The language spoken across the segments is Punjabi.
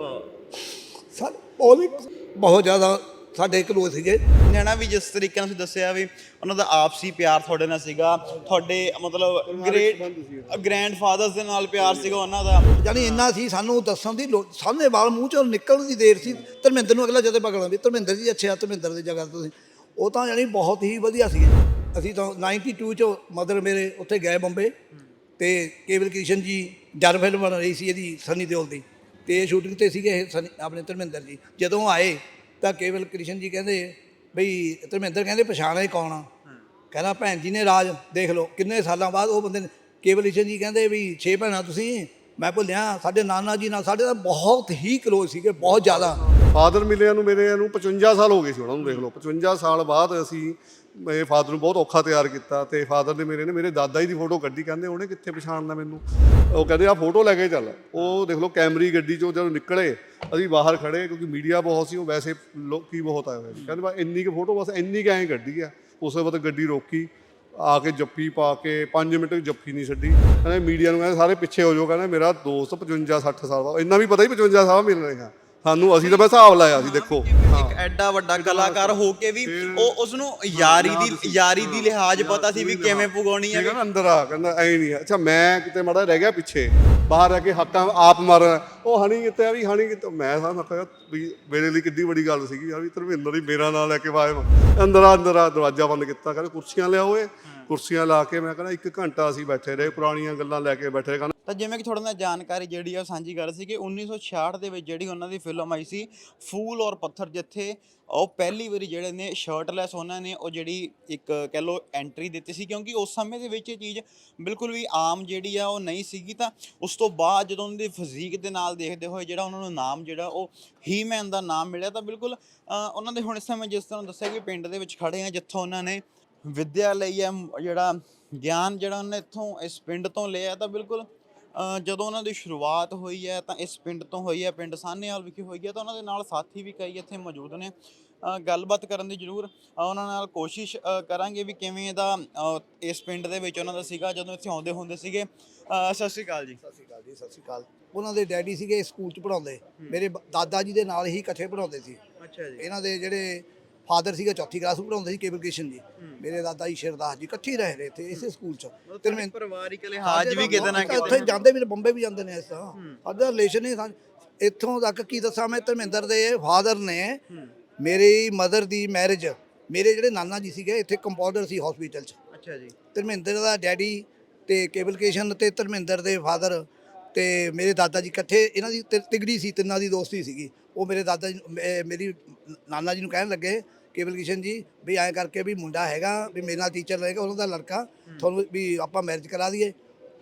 ਸਰ ਬਹੁਤ ਬਹੁਤ ਜ਼ਿਆਦਾ ਸਾਡੇ ਕਲੋਜ਼ ਸੀਗੇ। ਨੈਣਾ ਵੀ ਜਿਸ ਤਰੀਕੇ ਨਾਲ ਤੁਸੀਂ ਦੱਸਿਆ ਵੀ ਉਹਨਾਂ ਦਾ ਆਪਸੀ ਪਿਆਰ ਤੁਹਾਡੇ ਨਾਲ ਸੀਗਾ ਤੁਹਾਡੇ ਮਤਲਬ ਗ੍ਰੇਟ ਗ੍ਰੈਂਡਫਾਦਰਸ ਦੇ ਨਾਲ ਪਿਆਰ ਸੀਗਾ ਉਹਨਾਂ ਦਾ। ਯਾਨੀ ਇੰਨਾ ਸੀ ਸਾਨੂੰ ਦੱਸਣ ਦੀ ਲੋੜ ਸਾਹਮਣੇ ਵਾਲ ਮੂੰਹ ਚੋਂ ਨਿਕਲਣ ਦੀ ਦੇਰ ਸੀ। ਧਰਮਿੰਦਰ ਨੂੰ ਅਗਲਾ ਜਦੋਂ ਪਕੜਾਂ ਵੀ ਧਰਮਿੰਦਰ ਜੀ ਅੱਛਾ ਧਰਮਿੰਦਰ ਦੀ ਜਗ੍ਹਾ ਤੁਸੀਂ। ਉਹ ਤਾਂ ਯਾਨੀ ਬਹੁਤ ਹੀ ਵਧੀਆ ਸੀ ਅਸੀਂ ਤਾਂ 92 ਚ ਮਦਰ ਮੇਰੇ ਉੱਥੇ ਗਏ ਬੰਬੇ ਤੇ ਕੇਵਲ ਕ੍ਰਿਸ਼ਨ ਜੀ ਜਰ ਫਿਲਮ ਬਣ ਰਹੀ ਸੀ ਇਹਦੀ ਸਨੀ ਦਿਓਲ ਦੀ। ਤੇ ਸ਼ੂਟਿੰਗ ਤੇ ਸੀਗੇ ਇਹ ਸਨੀ ਆਪਣੇ ਧਰਮਿੰਦਰ ਜੀ। ਜਦੋਂ ਆਏ ਤਾਂ ਕੇਵਲ ਕ੍ਰਿਸ਼ਨ ਜੀ ਕਹਿੰਦੇ ਬਈ ਧਰਮਿੰਦਰ ਕਹਿੰਦੇ ਪਛਾਣਿਆ ਹੀ ਕੌਣ ਆ? ਕਹਿੰਦਾ ਭੈਣ ਜੀ ਨੇ ਰਾਜ ਦੇਖ ਲਓ ਕਿੰਨੇ ਸਾਲਾਂ ਬਾਅਦ ਉਹ ਬੰਦੇ ਨੇ ਕੇਵਲ ਈਸ਼ਨ ਜੀ ਕਹਿੰਦੇ ਵੀ ਛੇ ਭੈਣਾਂ ਤੁਸੀਂ? ਮੈਂ ਭੁੱਲਿਆ ਸਾਡੇ ਨਾਨਾ ਜੀ ਨਾਲ ਸਾਡੇ ਤਾਂ ਬਹੁਤ ਹੀ ਕਲੋਜ਼ ਸੀਗੇ ਬਹੁਤ ਜ਼ਿਆਦਾ। ਫਾਦਰ ਮਿਲਿਆ ਨੂੰ ਮੇਰੇ ਨੂੰ 55 ਸਾਲ ਹੋ ਗਏ ਸੀ ਉਹਨਾਂ ਨੂੰ ਦੇਖ ਲਓ। 55 ਸਾਲ ਬਾਅਦ ਅਸੀਂ ਮੇਰੇ ਫਾਦਰ ਨੂੰ ਬਹੁਤ ਔਖਾ ਤਿਆਰ ਕੀਤਾ ਤੇ ਫਾਦਰ ਨੇ ਮੇਰੇ ਨੇ ਮੇਰੇ ਦਾਦਾ ਜੀ ਦੀ ਫੋਟੋ ਕੱਢੀ, ਕਹਿੰਦੇ ਉਹਨੇ ਕਿੱਥੇ ਪਛਾਣਦਾ ਮੈਨੂੰ? ਉਹ ਕਹਿੰਦੇ ਆ ਫੋਟੋ ਲੈ ਕੇ ਚੱਲ। ਉਹ ਦੇਖ ਲਓ ਕੈਮਰੀ ਗੱਡੀ ਚੋਂ ਜਦੋਂ ਨਿਕਲੇ, ਅਸੀਂ ਬਾਹਰ ਖੜੇ ਕਿਉਂਕਿ ਮੀਡੀਆ ਬਹੁਤ ਸੀ, ਉਹ ਵੈਸੇ ਲੋਕੀ ਬਹੁਤ ਆਏ ਹੋਏ ਸੀ। ਕਹਿੰਦੇ, ਬਸ ਇੰਨੀ ਕੁ ਫੋਟੋ, ਬਸ ਇੰਨੀ ਕੁ ਐਂ ਕੱਢੀ ਆ। ਤੋਂ ਬਾਅਦ ਗੱਡੀ ਰੋਕੀ, ਆ ਕੇ ਜੱਫੀ ਪਾ ਕੇ 5 ਮਿੰਟ ਜੱਫੀ ਨਹੀਂ ਛੱਡੀ। ਕਹਿੰਦੇ ਮੀਡੀਆ ਨੂੰ ਕਹਿੰਦੇ, ਸਾਰੇ ਪਿੱਛੇ ਹੋ ਜਾਓ। ਕਹਿੰਦੇ, ਮੇਰਾ ਦੋਸਤ 55 60 ਸਾਲ ਦਾ। ਇੰਨਾ ਵੀ ਪਤਾ ਹੀ 55 ਸਾਲ ਮਿਲ ਰਹੇ। ਆ ਸਾਨੂੰ ਅਸੀਂ ਤਾਂ ਮੈਂ ਹਿਸਾਬ ਲਾਇਆ ਸੀ ਦੇਖੋ। ਇੱਕ ਐਡਾ ਵੱਡਾ ਕਲਾਕਾਰ ਹੋ ਕੇ ਵੀ ਉਹ ਉਸ ਨੂੰ ਯਾਰੀ ਦੀ ਯਾਰੀ ਦੀ ਲਿਹਾਜ਼ ਪਤਾ ਸੀ ਵੀ ਕਿਵੇਂ ਪੁਗਾਉਣੀ ਹੈ। ਨਾ ਅੰਦਰ ਆ ਕਹਿੰਦਾ ਐ ਨਹੀਂ ਅੱਛਾ ਮੈਂ ਕਿਤੇ ਮਾੜਾ ਰਹਿ ਗਿਆ ਪਿੱਛੇ ਬਾਹਰ ਆ ਕੇ ਹੱਕਾਂ ਆਪ ਮਾਰਨ ਉਹ ਹਣੀ ਕਿਤੇ ਆ ਵੀ ਹਣੀ ਕਿਤੇ ਮੈਂ ਸਾਂ ਮੈਂ ਕਿਹਾ ਵੀ ਮੇਰੇ ਲਈ ਕਿੱਡੀ ਵੱਡੀ ਗੱਲ ਸੀਗੀ ਯਾਰ ਵੀ ਧਰਮਿੰਦਰ ਹੀ ਮੇਰਾ ਨਾਂ ਲੈ ਕੇ ਵਾਏ ਅੰਦਰ ਆ ਅੰਦਰ ਆ ਦਰਵਾਜ਼ਾ ਬੰਦ ਕੀਤਾ ਕਹਿੰਦੇ ਕੁਰਸੀਆਂ ਲਿਆਓ ਏ ਕੁਰਸੀਆਂ ਲਾ ਕੇ ਮੈਂ ਕਹਿੰਦਾ ਇੱਕ ਘੰਟਾ ਅਸੀਂ ਬੈਠੇ ਰਹੇ, ਪੁਰਾਣੀਆਂ ਗੱਲਾਂ ਲੈ ਕੇ ਬੈਠੇ ਰਹੇ ਤਾਂ ਜਿਵੇਂ ਕਿ ਤੁਹਾਡੇ ਨਾਲ ਜਾਣਕਾਰੀ ਜਿਹੜੀ ਆ ਉਹ ਸਾਂਝੀ ਕਰ ਸੀ ਕਿ 1966 ਦੇ ਵਿੱਚ ਜਿਹੜੀ ਉਹਨਾਂ ਦੀ ਫਿਲਮ ਆਈ ਸੀ, ਫੂਲ ਔਰ ਪੱਥਰ ਜਿੱਥੇ ਉਹ ਪਹਿਲੀ ਵਾਰੀ ਜਿਹੜੇ ਨੇ ਸ਼ਰਟਲੈਸ ਉਹਨਾਂ ਨੇ ਉਹ ਜਿਹੜੀ ਇੱਕ ਕਹਿ ਲੋ ਐਂਟਰੀ ਦਿੱਤੀ ਸੀ, ਕਿਉਂਕਿ ਉਸ ਸਮੇਂ ਦੇ ਵਿੱਚ ਇਹ ਚੀਜ਼ ਬਿਲਕੁਲ ਵੀ ਆਮ ਜਿਹੜੀ ਆ ਉਹ ਨਹੀਂ ਸੀਗੀ ਤਾਂ ਉਸ ਤੋਂ ਬਾਅਦ ਜਦੋਂ ਉਹਨਾਂ ਦੀ ਫਿਜ਼ੀਕ ਦੇ ਨਾਲ ਦੇਖਦੇ ਹੋਏ ਜਿਹੜਾ ਉਹਨਾਂ ਨੂੰ ਨਾਮ ਜਿਹੜਾ ਉਹ ਹੀਮੈਨ ਦਾ ਨਾਮ ਮਿਲਿਆ ਤਾਂ ਬਿਲਕੁਲ ਉਹਨਾਂ ਦੇ ਹੁਣ ਇਸ ਸਮੇਂ ਜਿਸ ਤਰ੍ਹਾਂ ਦੱਸਿਆ ਕਿ ਪਿੰਡ ਦੇ ਵਿੱਚ ਖੜੇ ਆ, ਜਿੱਥੋਂ ਉਹਨਾਂ ਨੇ ਵਿਦਿਆ ਲਈ ਹੈ ਜਿਹੜਾ ਗਿਆਨ ਜਿਹੜਾ ਉਹਨੇ ਇੱਥੋਂ ਇਸ ਪਿੰਡ ਤੋਂ ਲਿਆ ਤਾਂ ਬਿਲਕੁਲ ਜਦੋਂ ਉਹਨਾਂ ਦੀ ਸ਼ੁਰੂਆਤ ਹੋਈ ਹੈ ਤਾਂ ਇਸ ਪਿੰਡ ਤੋਂ ਹੋਈ ਹੈ ਪਿੰਡ ਸਾਹਨੇਵਾਲ ਵਿਖੇ ਹੋਈ ਹੈ ਤਾਂ ਉਹਨਾਂ ਦੇ ਨਾਲ ਸਾਥੀ ਵੀ ਕਈ ਇੱਥੇ ਮੌਜੂਦ ਨੇ। ਗੱਲਬਾਤ ਕਰਨ ਦੀ ਜ਼ਰੂਰ ਉਹਨਾਂ ਨਾਲ ਕੋਸ਼ਿਸ਼ ਕਰਾਂਗੇ ਵੀ ਕਿਵੇਂ ਦਾ ਅ, ਇਸ ਪਿੰਡ ਦੇ ਵਿੱਚ ਉਹਨਾਂ ਦਾ ਸੀਗਾ ਜਦੋਂ ਇੱਥੇ ਆਉਂਦੇ ਹੁੰਦੇ ਸੀਗੇ। ਸਤਿ ਸ਼੍ਰੀ ਅਕਾਲ ਜੀ। ਸਤਿ ਸ਼੍ਰੀ ਅਕਾਲ ਜੀ ਸਤਿ ਸ਼੍ਰੀ ਅਕਾਲ। ਉਹਨਾਂ ਦੇ ਡੈਡੀ ਸੀਗੇ ਸਕੂਲ 'ਚ ਪੜਾਉਂਦੇ ਮੇਰੇ ਦਾਦਾ ਜੀ ਦੇ ਨਾਲ ਹੀ ਇਕੱਠੇ ਪੜਾਉਂਦੇ ਸੀ। ਅੱਛਾ ਇਹਨਾਂ ਦੇ ਜਿਹੜੇ ਫਾਦਰ ਸੀਗੇ ਚੌਥੀ ਕਲਾਸ ਨੂੰ ਪੜਾਉਂਦੇ ਸੀ ਕੇਵਲ ਕ੍ਰਿਸ਼ਨ ਜੀ ਮੇਰੇ ਦਾਦਾ ਜੀ ਸ਼ਿਰਦਾਸ ਜੀ ਇਕੱਠੇ ਹੀ ਰਹੇ ਰਹੇ ਇੱਥੇ ਇਸੇ ਸਕੂਲ 'ਚ। ਧਰਮਿੰਦਰ ਪਰਿਵਾਰਿਕ ਲਿਹਾਜ਼ ਵੀ ਕਿਤੇ ਨਾ ਉੱਥੇ ਕਿਤੇ। ਜਾਂਦੇ ਵੀ ਨੇ, ਬੰਬੇ ਵੀ ਜਾਂਦੇ ਨੇ ਇਸ ਤਰ੍ਹਾਂ। ਸਾਡਾ ਰਿਲੇਸ਼ਨ ਹੀ ਸਾਂ- ਇੱਥੋਂ ਤੱਕ ਕੀ ਦੱਸਾਂ ਮੈਂ ਧਰਮਿੰਦਰ ਦੇ ਫਾਦਰ ਨੇ ਮੇਰੀ ਮਦਰ ਦੀ ਮੈਰਿਜ ਮੇਰੇ ਜਿਹੜੇ ਨਾਨਾ ਜੀ ਸੀਗੇ ਇੱਥੇ ਕੰਪਾਊਂਡਰ ਸੀ ਹਸਪੀਟਲ 'ਚ। ਅੱਛਾ ਜੀ। ਧਰਮਿੰਦਰ ਦਾ ਡੈਡੀ ਤੇ ਕੇਬਲ ਕ੍ਰਿਸ਼ਨ ਤੇ ਧਰਮਿੰਦਰ ਦੇ ਫਾਦਰ ਤੇ ਮੇਰੇ ਦਾਦਾ ਜੀ ਇਕੱਠੇ ਇਹਨਾਂ ਦੀ ਤਿ- ਤਿਗੜੀ ਸੀ ਤਿੰਨਾਂ ਦੀ ਦੋਸਤੀ ਸੀਗੀ। ਉਹ ਮੇਰੇ ਦਾਦਾ ਜੀ ਮੇ- ਮੇਰੀ ਨਾਨਾ ਜੀ ਨੂੰ ਕਹਿਣ ਲੱਗੇ ਕੇਬਲ ਕ੍ਰਿਸ਼ਨ ਜੀ ਵੀ ਐਂ ਕਰਕੇ ਵੀ ਮੁੰਡਾ ਹੈਗਾ ਵੀ ਮੇਰੇ ਨਾਲ ਟੀਚਰ ਰਹੇਗਾ ਉਹਨਾਂ ਦਾ ਲੜਕਾ ਤੁਹਾਨੂੰ ਵੀ ਆਪਾਂ ਮੈਰਿਜ ਕਰਾ ਦਈਏ।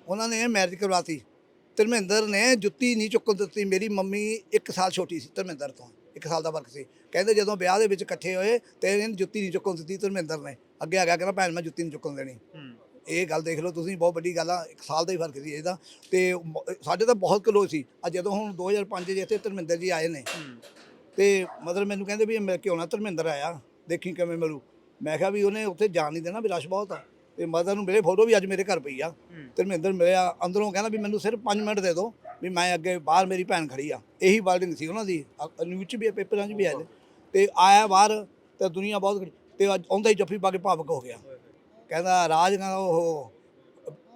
ਉਹਨਾਂ ਨੇ ਮੈਰਿਜ ਕਰਵਾਤੀ। ਧਰਮਿੰਦਰ ਨੇ ਜੁੱਤੀ ਨਹੀਂ ਚੁੱਕਣ ਦਿੱਤੀ ਮੇਰੀ ਮੰਮੀ 1 ਸਾਲ ਛੋਟੀ ਸੀ ਧਰਮਿੰਦਰ ਤੋਂ 1 ਸਾਲ ਦਾ ਫ਼ਰਕ ਸੀ। ਕਹਿੰਦੇ ਜਦੋਂ ਵਿਆਹ ਦੇ ਵਿੱਚ ਇਕੱਠੇ ਹੋਏ ਤੇ ਇਹਨੇ ਜੁੱਤੀ ਨਹੀਂ ਚੁੱਕਣ ਦਿੱਤੀ ਧਰਮਿੰਦਰ ਨੇ। ਅੱਗੇ ਆ ਗਿਆ ਕਹਿੰਦਾ ਭੈਣ ਮੈਂ ਜੁੱਤੀ ਨਹੀਂ ਚੁੱਕਣ ਦੇਣੀ। ਇਹ ਗੱਲ ਦੇਖ ਲਓ ਤੁਸੀਂ ਬਹੁਤ ਵੱਡੀ ਗੱਲ ਆ ਇੱਕ ਸਾਲ ਦਾ ਹੀ ਫ਼ਰਕ ਸੀ ਇਹਦਾ। ਤੇ ਸਾਡੇ ਤਾਂ ਬਹੁਤ ਕਲੋਜ਼ ਸੀ। ਆ ਜਦੋਂ ਹੁਣ 2005 ਚ ਇੱਥੇ ਧਰਮਿੰਦਰ ਜੀ ਆਏ ਨੇ ਤੇ ਮਤਲਬ ਮੈਨੂੰ ਕਹਿੰਦੇ ਵੀ ਮਿਲ ਕੇ ਆਉਣਾ ਧਰਮਿੰਦਰ ਆਇਆ ਦੇਖੀ ਕਿਵੇਂ ਮਿਲੂ। ਮੈਂ ਕਿਹਾ ਵੀ ਉਹਨੇ ਉੱਥੇ ਜਾਣ ਨਹੀਂ ਦੇਣਾ ਵੀ ਰਸ਼ ਬਹੁਤ ਆ। ਤੇ ਮਦਰ ਨੂੰ ਮੇਰੇ ਫੋਟੋ ਵੀ ਅੱਜ ਮੇਰੇ ਘਰ ਪਈ ਆ। ਧਰਮਿੰਦਰ ਮਿਲਿਆ ਅੰਦਰੋਂ ਕਹਿੰਦਾ ਵੀ ਮੈਨੂੰ ਸਿਰਫ 5 ਮਿੰਟ ਦੇ ਦਿਓ ਵੀ ਮੈਂ ਅੱਗੇ ਬਾਹਰ ਮੇਰੀ ਭੈਣ ਖੜੀ ਆ। ਇਹੀ ਵਰਡਿੰਗ ਸੀ ਉਹਨਾਂ ਦੀ ਨਿਊਜ਼ 'ਚ ਵੀ ਪੇਪਰਾਂ 'ਚ ਵੀ ਆਏ ਤੇ ਆਇਆ ਬਾਹਰ ਤੇ ਦੁਨੀਆ ਬਹੁਤ ਤੇ ਅੱਜ ਆਉਂਦਾ ਹੀ ਜੱਫੀ ਪਾ ਕੇ ਭਾਵਕ ਹੋ ਗਿਆ। ਕਹਿੰਦਾ ਰਾਜ ਕਹਿੰਦਾ ਉਹ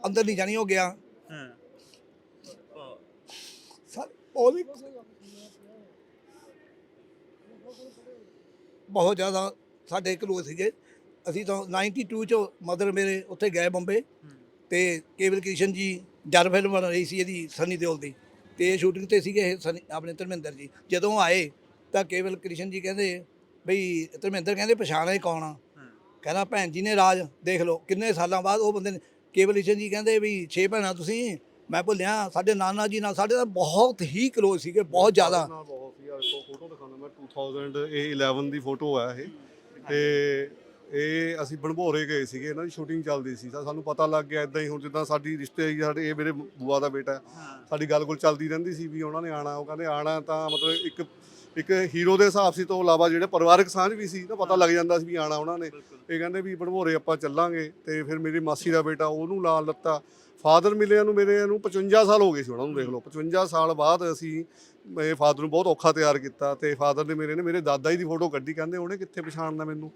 ਅੰਦਰ ਨਹੀਂ ਜਾਣੀ ਹੋ ਗਿਆ। ਹਾਂ। ਸਰ ਉਹ ਵੀ ਬਹੁਤ ਜ਼ਿਆਦਾ ਸਾਡੇ ਇੱਕ ਲੋਕ ਸੀਗੇ। ਅਸੀਂ ਤਾਂ 92 ਚ ਮਦਰ ਮੇਰੇ ਉੱਥੇ ਗਏ ਬੰਬੇ ਤੇ ਕੇਵਲ ਕ੍ਰਿਸ਼ਨ ਜੀ ਜਰ ਫਿਲਮ ਬਣ ਰਹੀ ਸੀ ਇਹਦੀ ਸਨੀ ਦਿਓਲ ਦੀ ਤੇ ਸ਼ੂਟਿੰਗ ਤੇ ਸੀਗੇ ਇਹ ਸਨੀ ਆਪਣੇ ਧਰਮਿੰਦਰ ਜੀ। ਜਦੋਂ ਆਏ ਤਾਂ ਕੇਵਲ ਕ੍ਰਿਸ਼ਨ ਜੀ ਕਹਿੰਦੇ, ਬਈ ਧਰਮਿੰਦਰ ਕਹਿੰਦੇ ਪਛਾਣਿਆ ਹੀ ਕੌਣ ਆ? ਕਹਿੰਦਾ, ਭੈਣ ਜੀ ਨੇ ਰਾਜ ਦੇਖ ਲਓ, ਕਿੰਨੇ ਸਾਲਾਂ ਬਾਅਦ ਉਹ ਬੰਦੇ ਨੇ ਕੇਵਲ ਈਸ਼ਨ ਜੀ ਕਹਿੰਦੇ ਵੀ ਛੇ ਭੈਣਾਂ ਤੁਸੀਂ ਮੈਂ ਭੁੱਲਿਆ ਸਾਡੇ ਨਾਨਾ ਜੀ ਨਾਲ ਸਾਡੇ ਤਾਂ ਬਹੁਤ ਹੀ ਕਲੋਜ਼ ਸੀਗੇ ਬਹੁਤ ਜ਼ਿਆਦਾ। ਨਾ ਬਹੁਤ ਸੀ ਯਾਰ ਫੋਟੋ ਦਿਖਾਉਣਾ ਮੈਂ 2011 ਦੀ ਫੋਟੋ ਆ ਇਹ। ਤੇ ਇਹ ਅਸੀਂ ਬਣਭੋਰੇ ਗਏ ਸੀਗੇ ਇਹਨਾਂ ਦੀ ਸ਼ੂਟਿੰਗ ਚੱਲਦੀ ਸੀ ਤਾਂ ਸਾਨੂੰ ਪਤਾ ਲੱਗ ਗਿਆ ਇਦਾਂ ਹੀ ਹੁਣ ਜਿੱਦਾਂ ਸਾਡੀ ਰਿਸ਼ਤੇ ਹੀ ਸਾਡੇ ਇਹ ਮੇਰੇ ਬੂਆ ਦਾ ਬੇਟਾ ਹੈ। ਸਾਡੀ ਗੱਲ ਗੁੱਲ ਚੱਲਦੀ ਰਹਿੰਦੀ ਸੀ ਵੀ ਉਹਨਾਂ ਨੇ ਆਣਾ ਉਹ ਕਹਿੰਦੇ ਆਣਾ ਤਾਂ ਮਤਲਬ ਇੱਕ ਇੱਕ ਹੀਰੋ ਦੇ ਹਿਸਾਬ ਸੀ ਤੋਂ ਇਲਾਵਾ ਜਿਹੜੇ ਪਰਿਵਾਰਕ ਸਾਂਝ ਵੀ ਸੀ, ਨਾ ਪਤਾ ਲੱਗ ਜਾਂਦਾ ਸੀ ਵੀ ਆਣਾ ਉਹਨਾਂ ਨੇ। ਇਹ ਕਹਿੰਦੇ ਵੀ ਬਣਭੋਰੇ ਆਪਾਂ ਚੱਲਾਂਗੇ ਤੇ ਫਿਰ ਮੇਰੀ ਮਾਸੀ ਦਾ ਬੇਟਾ ਉਹਨੂੰ ਨਾਲ ਲੱਤਾ। ਫਾਦਰ ਮਿਲਿਆ ਨੂੰ ਮੇਰੇ ਨੂੰ 55 ਸਾਲ ਹੋ ਗਏ ਸੀ ਉਹਨਾਂ ਨੂੰ ਦੇਖ ਲਓ। 55 ਸਾਲ ਬਾਅਦ ਅਸੀਂ ਮੇਰੇ ਫਾਦਰ ਨੂੰ ਬਹੁਤ ਔਖਾ ਤਿਆਰ ਕੀਤਾ ਤੇ ਫਾਦਰ ਨੇ ਮੇਰੇ ਨੇ, ਮੇਰੇ ਦਾਦਾ ਜੀ ਦੀ ਫੋਟੋ ਕੱਢੀ, ਕਹਿੰਦੇ ਉਹਨੇ ਕਿੱਥੇ ਪਛਾਣਨਾ ਮੈਨੂੰ?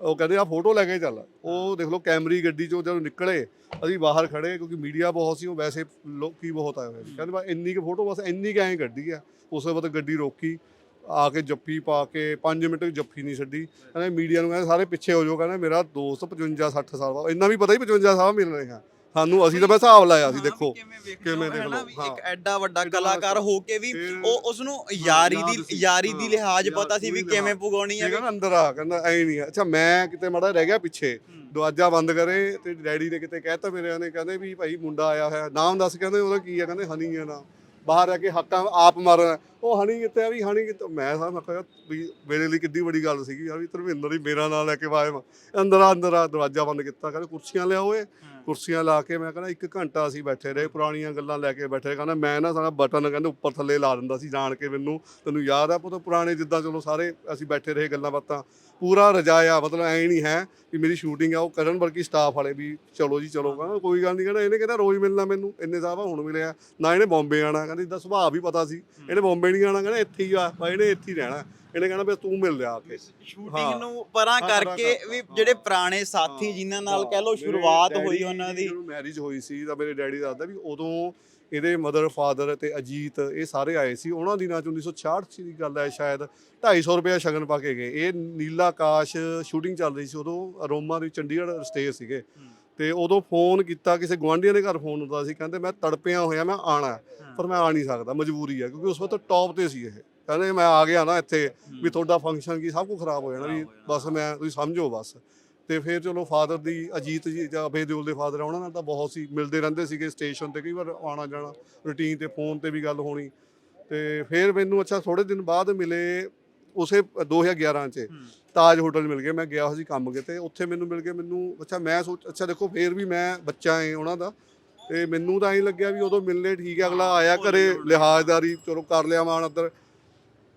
ਉਹ ਕਹਿੰਦੇ ਆ ਫੋਟੋ ਲੈ ਕੇ ਚੱਲ। ਉਹ ਦੇਖ ਲਓ ਕੈਮਰੀ ਗੱਡੀ ਚੋਂ ਜਦੋਂ ਨਿਕਲੇ, ਅਸੀਂ ਬਾਹਰ ਖੜੇ ਕਿਉਂਕਿ ਮੀਡੀਆ ਬਹੁਤ ਸੀ, ਉਹ ਵੈਸੇ ਲੋਕੀ ਬਹੁਤ ਆਏ ਹੋਏ ਸੀ। ਕਹਿੰਦੇ ਬਸ ਇੰਨੀ ਕੁ ਫੋਟੋ, ਬਸ ਇੰਨੀ ਕੁ ਐਂ ਕੱਢੀ ਆ। ਉਸ ਤੋਂ ਬਾਅਦ ਗੱਡੀ ਰੋਕੀ। ਆ ਕੇ ਜੱਫੀ ਪਾ ਕੇ 5 ਮਿੰਟ ਜੱਫੀ ਨਹੀਂ ਛੱਡੀ ਕਹਿੰਦੇ ਮੀਡੀਆ ਨੂੰ ਕਹਿੰਦੇ ਸਾਰੇ ਪਿੱਛੇ ਹੋ ਜਾਓ ਕਹਿੰਦੇ ਮੇਰਾ ਦੋਸਤ 55 60 ਸਾਲ ਬਾਅਦ ਇੰਨਾ ਵੀ ਪਤਾ ਹੀ 55 ਸਾਲ ਮਿਲ ਰਹੇ ਆ ਸਾਨੂੰ ਅਸੀਂ ਤਾਂ ਮੈਂ ਹਿਸਾਬ ਲਾਇਆ ਸੀ ਦੇਖੋ ਕਿਵੇਂ ਦੇਖ ਹੈ ਲਓ, ਹਾਂ। ਇੱਕ ਐਡਾ ਵੱਡਾ ਕਲਾਕਾਰ ਹੋ ਕੇ ਵੀ ਉਹ ਉਸ ਨੂੰ ਯਾਰੀ ਦੀ ਯਾਰੀ ਦੀ ਹਾਂ, ਲਿਹਾਜ਼ ਪਤਾ ਸੀ ਵੀ ਕਿਵੇਂ। ਪੁਗਾਉਣੀ ਹੈ ਨਾ ਅੰਦਰ ਆ ਕਹਿੰਦਾ ਐ ਨਹੀਂ। ਅੱਛਾ ਮੈਂ ਕਿਤੇ ਮਾੜਾ ਰਹਿ ਗਿਆ ਪਿੱਛੇ ਦਰਵਾਜ਼ਾ ਬੰਦ ਕਰੇ ਤੇ ਡੈਡੀ ਨੇ ਕਿਤੇ ਕਹਿਤਾ ਮੇਰੇ ਨੇ ਕਹਿੰਦੇ ਵੀ ਭਾਈ ਮੁੰਡਾ ਆਇਆ ਹੋਇਆ ਨਾਮ ਦੱਸ ਕਹਿੰਦੇ ਉਹਦਾ ਕੀ ਆ ਕਹਿੰਦੇ ਹਨੀ ਆ ਨਾਮ ਬਾਹਰ ਆ ਕੇ ਹੱਕਾਂ ਆਪ ਮਾਰਨ ਉਹ ਹਣੀ ਕਿੱਥੇ ਆ ਵੀ ਹਣੀ ਕਿੱਥੇ ਮੈਂ ਸਾਹ ਮੈਂ ਕਿਹਾ ਵੀ ਮੇਰੇ ਲਈ ਕਿੱਡੀ ਵੱਡੀ ਗੱਲ ਸੀਗੀ ਯਾਰ ਵੀ ਧਰਮਿੰਦਰ ਹੀ ਮੇਰਾ ਨਾਂ ਲੈ ਕੇ ਵਾਏ ਅੰਦਰ ਅੰਦਰ ਆ ਦਰਵਾਜ਼ਾ ਬੰਦ ਕੀਤਾ ਕਹਿੰਦੇ ਕੁਰਸੀਆਂ ਲਿਆਓ ਏ ਕੁਰਸੀਆਂ ਲਾ ਕੇ ਮੈਂ ਕਹਿੰਦਾ ਇੱਕ ਘੰਟਾ ਅਸੀਂ ਬੈਠੇ ਰਹੇ ਪੁਰਾਣੀਆਂ ਗੱਲਾਂ ਲੈ ਕੇ ਬੈਠੇ ਕਹਿੰਦਾ ਮੈਂ ਨਾ ਸਾਰਾ ਬਟਨ ਕਹਿੰਦੇ ਉੱਪਰ ਥੱਲੇ ਲਾ ਦਿੰਦਾ ਸੀ ਜਾਣ ਕੇ ਮੈਨੂੰ। ਤੈਨੂੰ ਯਾਦ ਆ ਪੁੱਤ ਪੁਰਾਣੇ ਜਿੱਦਾਂ ਚਲੋ ਸਾਰੇ ਅਸੀਂ ਬੈਠੇ ਰਹੇ ਗੱਲਾਂ ਬਾਤਾਂ। ਪੂਰਾ ਰਜਾਇਆ ਮਤਲਬ ਐ ਨਹੀਂ ਹੈ ਵੀ ਮੇਰੀ ਸ਼ੂਟਿੰਗ ਆ ਉਹ ਕਰਨ ਵਰਗੀ ਸਟਾਫ ਵਾਲੇ ਵੀ ਚਲੋ ਜੀ ਚਲੋ। ਕਹਿੰਦਾ ਕੋਈ ਗੱਲ ਨਹੀਂ ਕਹਿੰਦਾ ਇਹਨੇ ਕਹਿੰਦਾ ਰੋਜ਼ ਮਿਲਣਾ ਮੈਨੂੰ ਇੰਨੇ ਸਾਹਿਬ ਹੁਣ ਮਿਲਿਆ। ਨਾ ਇਹਨੇ ਬੰਬੇ ਆਣਾ ਕਹਿੰਦਾ ਇਹਦਾ ਸੁਭਾਅ ਵੀ ਪਤਾ ਸੀ। ਇਹਨੇ ਬੰਬੇ ਨਹੀਂ ਆਣਾ ਕਹਿੰਦਾ ਇੱਥੇ ਹੀ ਆ ਬਾਈ ਇਹਨੇ ਇੱਥੇ ਹੀ ਰਹਿਣਾ। ਇਹਨੇ ਕਹਿੰਦਾ ਬਸ ਤੂੰ ਮਿਲ ਲਿਆ ਆ ਕੇ। ਸ਼ੂਟਿੰਗ ਹਾਂ। ਨੂੰ ਪਰਾਂ ਹਾਂ, ਕਰਕੇ ਕਰ- ਵੀ ਹਾਂ। ਜਿਹੜੇ ਪੁਰਾਣੇ ਸਾਥੀ ਜਿਨ੍ਹਾਂ ਨਾਲ ਕਹਿ ਲਓ ਸ਼ੁਰੂਆਤ ਹੋਈ ਉਹਨਾਂ ਦੀ। ਜਦੋਂ ਮੈਰਿਜ ਹੋਈ ਸੀ ਤਾਂ ਮੇਰੇ ਡੈਡੀ ਦੱਸਦਾ ਵੀ ਉਦੋਂ ਇਹਦੇ ਮਦਰ ਫਾਦਰ ਤੇ ਅਜੀਤ ਇਹ ਸਾਰੇ ਆਏ ਸੀ। ਉਹਨਾਂ ਦਿਨਾਂ ਚ 1966 ਦੀ ਗੱਲ ਹੈ ਸ਼ਾਇਦ। 250 ਰੁਪਏ ਸ਼ਗਨ ਪਾ ਕੇ ਗਏ। ਇਹ ਨੀਲਾ ਆਕਾਸ਼ ਸ਼ੂਟਿੰਗ ਚੱਲ ਰਹੀ ਸੀ। ਉਦੋਂ ਅਰੋਮਾ ਦੇ ਚੰਡੀਗੜ੍ਹ ਸਟੇ ਸੀਗੇ। ਤੇ ਉਦੋਂ ਫੋਨ ਕੀਤਾ ਕਿਸੇ ਗੁਆਂਢੀਆਂ ਦੇ ਘਰ ਫੋਨ ਹੁੰਦਾ ਸੀ ਕਹਿੰਦੇ ਮੈਂ ਤੜਪਿਆ ਹੋਇਆ ਮੈਂ ਆਣਾ ਪਰ ਮੈਂ ਆ ਨਹੀਂ ਸਕਦਾ ਮਜਬੂਰੀ ਹੈ ਕਿਉਂਕਿ ਉਸ ਵਕਤ ਟੌਪ ਤੇ ਸੀ ਇਹ। ਕਹਿੰਦੇ ਮੈਂ ਆ ਗਿਆ ਨਾ ਇੱਥੇ ਵੀ ਤੁਹਾਡਾ ਫੰਕਸ਼ਨ ਕੀ ਸਭ ਕੁਝ ਖਰਾਬ ਹੋ ਜਾਣਾ ਵੀ ਬਸ ਮੈਂ ਤੁਸੀਂ ਸਮਝੋ ਬਸ। ਤੇ ਫਿਰ ਚਲੋ ਫਾਦਰ ਦੀ ਅਜੀਤ ਜੀ ਜਾਂ ਅਭੇ ਦਿਓਲ ਦੇ ਫਾਦਰ ਉਹਨਾਂ ਨਾਲ ਤਾਂ ਬਹੁਤ ਸੀ ਮਿਲਦੇ ਰਹਿੰਦੇ ਸੀਗੇ ਸਟੇਸ਼ਨ ਤੇ ਕਈ ਵਾਰ ਆਉਣਾ ਜਾਣਾ ਰੂਟੀਨ ਤੇ ਫੋਨ ਤੇ ਵੀ ਗੱਲ ਹੋਣੀ। ਤੇ ਫਿਰ ਮੈਨੂੰ ਅੱਛਾ ਥੋੜੇ ਦਿਨ ਬਾਅਦ ਮਿਲੇ ਉਸੇ 2011 ਚ ਤਾਜ ਹੋਟਲ ਮਿਲ ਗਏ ਮੈਂ ਗਿਆ ਹੋਇਆ ਸੀ ਕੰਮ ਕਿਤੇ ਉੱਥੇ ਮੈਨੂੰ ਮਿਲ ਗਏ ਮੈਨੂੰ ਅੱਛਾ ਮੈਂ ਸੋਚ ਅੱਛਾ ਦੇਖੋ ਫੇਰ ਵੀ ਮੈਂ ਬੱਚਾ ਏ ਉਹਨਾਂ ਦਾ ਤੇ ਮੈਨੂੰ ਤਾਂ ਐਂ ਲੱਗਿਆ ਵੀ ਉਦੋਂ ਮਿਲਨੇ ਠੀਕ ਹੈ ਅਗਲਾ ਆਇਆ ਘਰੇ ਲਿਹਾਜ਼ਦਾਰੀ ਚਲੋ ਕਰ ਲਿਆ ਮਾਨ ਅੰਦਰ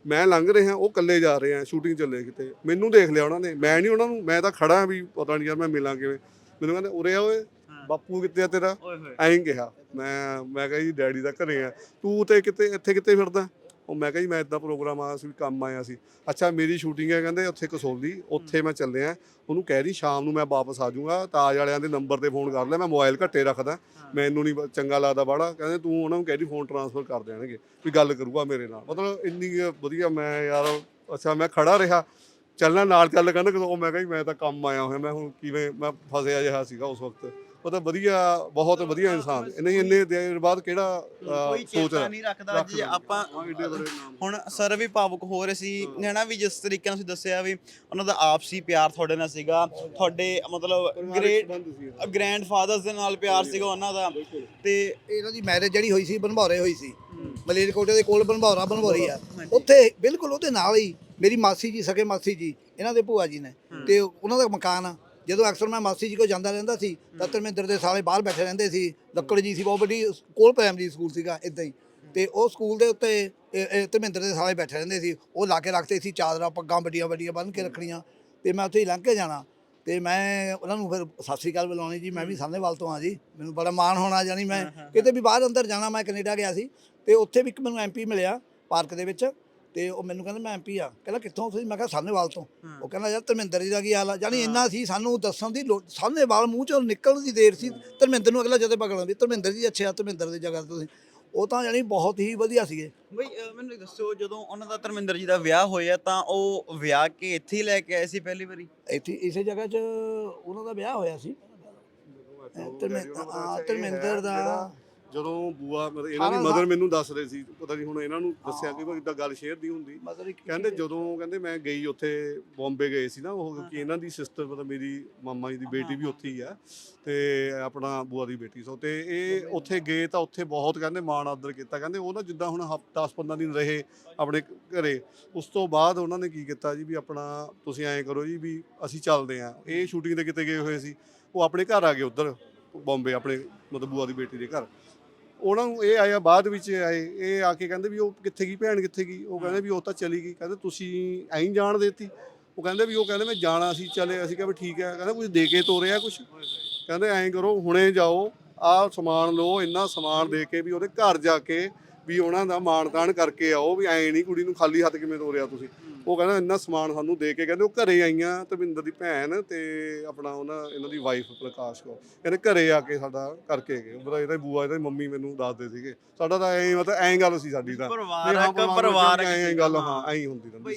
ਮੈਂ ਲੰਘ ਰਿਹਾ ਉਹ ਇਕੱਲੇ ਜਾ ਰਹੇ ਆ ਸ਼ੂਟਿੰਗ ਚੱਲੇ ਕਿਤੇ। ਮੈਨੂੰ ਦੇਖ ਲਿਆ ਉਹਨਾਂ ਨੇ ਮੈਂ ਨਹੀਂ ਉਹਨਾਂ ਨੂੰ ਮੈਂ ਤਾਂ ਖੜਾ ਵੀ ਪਤਾ ਨਹੀਂ ਯਾਰ ਮੈਂ ਮਿਲਾਂ ਕਿਵੇਂ। ਮੈਨੂੰ ਕਹਿੰਦੇ ਉਰੇ ਆ ਓਏ ਬਾਪੂ ਕਿੱਥੇ ਆ ਤੇਰਾ? ਐਂ ਕਿਹਾ। ਮੈਂ ਮੈਂ ਕਿਹਾ ਜੀ ਡੈਡੀ ਦਾ ਘਰੇ ਆ। ਤੂੰ ਤੇ ਕਿਤੇ ਇੱਥੇ ਕਿੱਥੇ ਫਿਰਦਾ? ਉਹ ਮੈਂ ਕਿਹਾ ਜੀ, ਮੈਂ ਇਦਾਂ ਪ੍ਰੋਗਰਾਮ ਆਇਆ ਸੀ ਵੀ ਕੰਮ ਆਇਆ ਸੀ। ਅੱਛਾ, ਮੇਰੀ ਸ਼ੂਟਿੰਗ ਹੈ, ਕਹਿੰਦੇ ਉੱਥੇ ਕਸੋਲੀ, ਉੱਥੇ ਮੈਂ ਚੱਲਿਆ। ਉਹਨੂੰ ਕਹਿ ਰਹੀ, ਸ਼ਾਮ ਨੂੰ ਮੈਂ ਵਾਪਸ ਆ ਜਾਊਂਗਾ, ਤਾਜ ਵਾਲਿਆਂ ਦੇ ਨੰਬਰ ਤੇ ਫੋਨ ਕਰ ਲੈ, ਮੈਂ ਮੋਬਾਈਲ ਘੱਟੇ ਰੱਖਦਾ, ਮੈਨੂੰ ਨਹੀਂ ਚੰਗਾ ਲੱਗਦਾ ਬਾੜਾ ਕਹਿੰਦੇ, ਤੂੰ ਉਹਨਾਂ ਨੂੰ ਕਹਿ ਦੀ ਫੋਨ ਟ੍ਰਾਂਸਫਰ ਕਰ ਦੇਣਗੇ, ਵੀ ਗੱਲ ਕਰੂਗਾ ਮੇਰੇ ਨਾਲ। ਮਤਲਬ ਇੰਨੀ ਵਧੀਆ ਮੈਂ ਯਾਰ, ਅੱਛਾ, ਮੈਂ ਖੜਾ ਰਿਹਾ। ਚੱਲਣਾ ਨਾਲ ਚੱਲ ਕਹਿੰਦਾ ਕਿ ਉਹ ਮੈਂ ਕਿਹਾ ਜੀ, ਮੈਂ ਤਾਂ ਕੰਮ ਆਇਆ ਹੋਇਆ, ਮੈਂ ਹੁਣ ਕਿਵੇਂ, ਮੈਂ ਫਸਿਆ ਜਿਹਾ ਸੀਗਾ ਉਸ ਵਕਤ। ਉਹ ਤਾਂ ਵਧੀਆ ਬਹੁਤ ਵਧੀਆ ਇਨਸਾਨ। ਨਹੀਂ ਇੰਨੇ ਦੇਰ ਬਾਅਦ ਕਿਹੜਾ ਅਹ, ਕੋਈ ਸੋਚ ਚੇਤਾ ਨਹੀਂ ਰੱਖਦਾ ਜੇ ਆਪਾਂ। ਹੁਣ ਸਰ ਵੀ ਭਾਵੁਕ ਹੋ ਰਹੇ ਸੀ। ਹੈਨਾ ਵੀ ਜਿਸ ਤਰੀਕੇ ਨਾਲ ਤੁਸੀਂ ਦੱਸਿਆ ਵੀ ਉਹਨਾਂ ਦਾ ਆਪਸੀ ਪਿਆਰ ਤੁਹਾਡੇ ਨਾਲ ਸੀਗਾ। ਤੁਹਾਡੇ ਮਤਲਬ ਗ੍ਰੇਟ ਸੰਬੰਧ ਸੀ ਇਹਦਾ। ਗ੍ਰੈਂਡਫਾਦਰਸ ਦੇ ਨਾਲ ਪਿਆਰ ਸੀਗਾ ਉਹਨਾਂ ਦਾ। ਤੇ ਇਹਨਾਂ ਦੀ ਮੈਰਿਜ ਜਿਹੜੀ ਹੋਈ ਸੀ ਬਨਭੌਰੇ ਹੋਈ ਸੀ। ਮਲੇਰਕੋਟੇ ਦੇ ਕੋਲ ਬਨਭੌਰਾ ਬਨਭੌਰੀ ਆ। ਉੱਥੇ ਬਿਲਕੁਲ ਉਹਦੇ ਨਾਲ ਹੀ ਮੇਰੀ ਮਾਸੀ ਜੀ ਸਕੇ ਮਾਸੀ ਜੀ ਇਹਨਾਂ ਦੇ ਭੂਆ ਜੀ ਨੇ। ਤੇ ਉਹਨਾਂ ਦਾ ਮਕਾਨ ਆ। ਜਦੋਂ ਅਕਸਰ ਮੈਂ ਮਾਸੀ ਜੀ ਕੋਲ ਜਾਂਦਾ ਰਹਿੰਦਾ ਸੀ ਤਾਂ ਧਰਮਿੰਦਰ ਦੇ ਸਾਲੇ ਬਾਹਰ ਬੈਠੇ ਰਹਿੰਦੇ ਸੀ। ਲੱਕੜ ਜੀ ਸੀ ਬਹੁਤ ਵੱਡੀ ਕੋਲ ਪ੍ਰਾਇਮਰੀ ਸਕੂਲ ਸੀਗਾ ਇਦਾਂ ਹੀ। ਤੇ ਉਹ ਸਕੂਲ ਦੇ ਉੱਤੇ ਧਰਮਿੰਦਰ ਦੇ ਸਾਲੇ ਬੈਠੇ ਰਹਿੰਦੇ ਸੀ। ਉਹ ਲਾ ਕੇ ਰੱਖਦੇ ਸੀ ਚਾਦਰਾਂ ਪੱਗਾਂ ਵੱਡੀਆਂ ਵੱਡੀਆਂ ਬੰਨ੍ਹ ਕੇ ਰੱਖਣੀਆਂ। ਤੇ ਮੈਂ ਉੱਥੇ ਹੀ ਲੰਘ ਕੇ ਜਾਣਾ। ਤੇ ਮੈਂ ਉਹਨਾਂ ਨੂੰ ਫਿਰ ਸਤਿ ਸ੍ਰੀ ਅਕਾਲ ਬੁਲਾਉਣੀ ਜੀ ਮੈਂ ਵੀ ਸਾਹਮਣੇਵਾਲ ਤੋਂ ਆ ਜੀ। ਮੈਨੂੰ ਬੜਾ ਮਾਣ ਹੋਣਾ ਜਾਨੀ ਮੈਂ। ਕਿਤੇ ਵੀ ਬਾਹਰ ਅੰਦਰ ਜਾਣਾ ਮੈਂ ਕੈਨੇਡਾ ਗਿਆ ਸੀ। ਤੇ ਉੱਥੇ ਵੀ ਇੱਕ ਮੈਨੂੰ ਐਮਪੀ ਮਿਲਿਆ ਪਾਰਕ ਦੇ ਵਿੱਚ। ਤੇ ਉਹ ਮੈਨੂੰ ਕਹਿੰਦਾ ਮੈਂ ਐਮਪੀ ਆ। ਕਹਿੰਦਾ ਕਿੱਥੋਂ ਤੁਸੀਂ? ਮੈਂ ਕਿਹਾ ਸਾਹਮਣੇਵਾਲ ਤੋਂ। ਉਹ ਕਹਿੰਦਾ ਯਾਰ ਧਰਮਿੰਦਰ ਜੀ ਦਾ ਕੀ ਹਾਲ ਆ? ਜਾਨੀ ਇੰਨਾ ਸੀ ਸਾਨੂੰ ਦੱਸਣ ਦੀ ਲੋੜ ਸਾਹਮਣੇਵਾਲ ਮੂੰਹ ਚੋਂ ਨਿਕਲਣ ਦੀ ਦੇਰ ਸੀ ਧਰਮਿੰਦਰ ਨੂੰ ਅਗਲਾ ਜਦੇ ਪਕੜਨ ਦੀ ਧਰਮਿੰਦਰ ਜੀ ਅੱਛਾ ਧਰਮਿੰਦਰ ਦੀ ਜਗ੍ਹਾ ਤੇ ਤੁਸੀਂ। ਉਹ ਤਾਂ ਜਾਨੀ ਬਹੁਤ ਹੀ ਵਧੀਆ ਸੀਗੇ। ਬਈ ਮੈਨੂੰ ਦੱਸੋ ਜਦੋਂ ਉਹਨਾਂ ਦਾ ਧਰਮਿੰਦਰ ਜੀ ਦਾ ਵਿਆਹ ਹੋਇਆ ਤਾਂ ਉਹ ਵਿਆਹ ਕੇ ਇੱਥੇ ਹੀ ਲੈ ਕੇ ਆਏ ਸੀ ਪਹਿਲੀ ਵਾਰੀ? ਇੱਥੇ ਇਸੇ ਜਗ੍ਹਾ 'ਚ ਉਹਨਾਂ ਦਾ ਵਿਆਹ ਹੋਇਆ ਸੀ। ਧਰਮਿੰਦਰ ਦਾ ਜਦੋਂ ਬੂਆ ਮਤਲਬ ਇਹਨਾਂ ਦੀ ਮਦਰ ਮੈਨੂੰ ਦੱਸ ਰਹੇ ਸੀ ਪਤਾ ਨਹੀਂ ਹੁਣ ਇਹਨਾਂ ਨੂੰ ਦੱਸਿਆ ਕਿ ਇਦਾਂ ਗੱਲ ਸ਼ੇਅਰ ਨਹੀਂ ਹੁੰਦੀ। ਇੱਕ ਕਹਿੰਦੇ ਜਦੋਂ ਕਹਿੰਦੇ ਮੈਂ ਗਈ ਉੱਥੇ ਬੰਬੇ ਗਏ ਸੀ ਨਾ ਉਹ ਕਿਉਂਕਿ ਇਹਨਾਂ ਦੀ ਸਿਸਟਰ ਮਤਲਬ ਮੇਰੀ ਮਾਮਾ ਜੀ ਦੀ ਬੇਟੀ ਵੀ ਉੱਥੇ ਹੀ ਆ ਤੇ ਆਪਣਾ ਬੂਆ ਦੀ ਬੇਟੀ ਸੋ। ਤੇ ਇਹ ਉੱਥੇ ਗਏ ਤਾਂ ਉੱਥੇ ਬਹੁਤ ਕਹਿੰਦੇ ਮਾਣ ਆਦਰ ਕੀਤਾ। ਕਹਿੰਦੇ ਉਹ ਨਾ ਜਿੱਦਾਂ ਹੁਣ ਹਫਤਾ 10-15 ਦਿਨ ਰਹੇ ਆਪਣੇ ਘਰੇ ਉਸ ਤੋਂ ਬਾਅਦ ਉਹਨਾਂ ਨੇ ਕੀ ਕੀਤਾ ਜੀ ਵੀ ਆਪਣਾ ਤੁਸੀਂ ਐਂ ਕਰੋ ਜੀ ਵੀ ਅਸੀਂ ਚੱਲਦੇ ਆਂ ਇਹ ਸ਼ੂਟਿੰਗ ਤੇ ਕਿਤੇ ਗਏ ਹੋਏ ਸੀ। ਉਹ ਆਪਣੇ ਘਰ ਆ ਗਏ ਉੱਧਰ ਬੰਬੇ ਆਪਣੇ ਮਤਲਬ ਬੂਆ ਦੀ ਬੇਟੀ ਦੇ ਘਰ। ਉਹਨਾਂ ਨੂੰ ਇਹ ਆਇਆ, ਬਾਅਦ ਵਿੱਚ ਆਏ, ਇਹ ਆ ਕੇ ਕਹਿੰਦੇ ਵੀ ਉਹ ਕਿੱਥੇ ਗਈ ਭੈਣ, ਕਿੱਥੇ ਗਈ? ਉਹ ਕਹਿੰਦੇ ਵੀ ਉਹ ਤਾਂ ਚਲੀ ਗਈ। ਕਹਿੰਦੇ ਤੁਸੀਂ ਐਂ ਜਾਣ ਦੇਤੀ। ਉਹ ਕਹਿੰਦੇ ਵੀ ਉਹ ਕਹਿੰਦੇ ਮੈਂ ਜਾਣਾ ਸੀ, ਚਲੇ, ਅਸੀਂ ਕਿਹਾ ਵੀ ਠੀਕ ਹੈ। ਕਹਿੰਦਾ ਕੁਝ ਦੇ ਕੇ ਤੋਰਿਆ ਕੁਝ ਕਹਿੰਦੇ ਐਂ ਕਰੋ, ਹੁਣੇ ਜਾਓ, ਆਹ ਸਮਾਨ ਲਓ, ਇੰਨਾ ਸਮਾਨ ਦੇ ਕੇ ਵੀ ਉਹਦੇ ਘਰ ਜਾ ਕੇ ਵੀ ਉਹਨਾਂ ਦਾ ਮਾਣ ਤਾਣ ਕਰਕੇ ਆਓ ਵੀ ਐਂ ਨਹੀਂ ਕੁੜੀ ਨੂੰ ਖਾਲੀ ਹੱਥ ਕਿਵੇਂ ਤੋਰਿਆ ਤੁਸੀਂ। ਉਹ ਕਹਿੰਦਾ ਇੰਨਾ ਸਮਾਨ ਸਾਨੂੰ ਦੇ ਕੇ ਕਹਿੰਦੇ ਉਹ ਘਰੇ ਆਈਆਂ ਧਰਮਿੰਦਰ ਦੀ ਭੈਣ ਤੇ ਆਪਣਾ ਉਹਨਾਂ ਇਹਨਾਂ ਦੀ ਵਾਈਫ ਪ੍ਰਕਾਸ਼ ਕੌਰ। ਕਹਿੰਦੇ ਘਰੇ ਆ ਕੇ ਸਾਡਾ ਕਰਕੇ ਗਏ। ਉਹਦਾ ਇਹਦਾ ਬੂਆ ਇਹਦਾ ਮੰਮੀ ਮੈਨੂੰ ਦੱਸਦੇ ਸੀਗੇ। ਸਾਡਾ ਤਾਂ ਐਂ ਮਤਲਬ ਐਂ ਗੱਲ ਸੀ ਸਾਡੀ ਤਾਂ। ਪਰਿਵਾਰਕ ਪਰਿਵਾਰਕ ਐਂ ਗੱਲ ਹਾਂ ਐਂ ਹੁੰਦੀ ਰਹਿੰਦੀ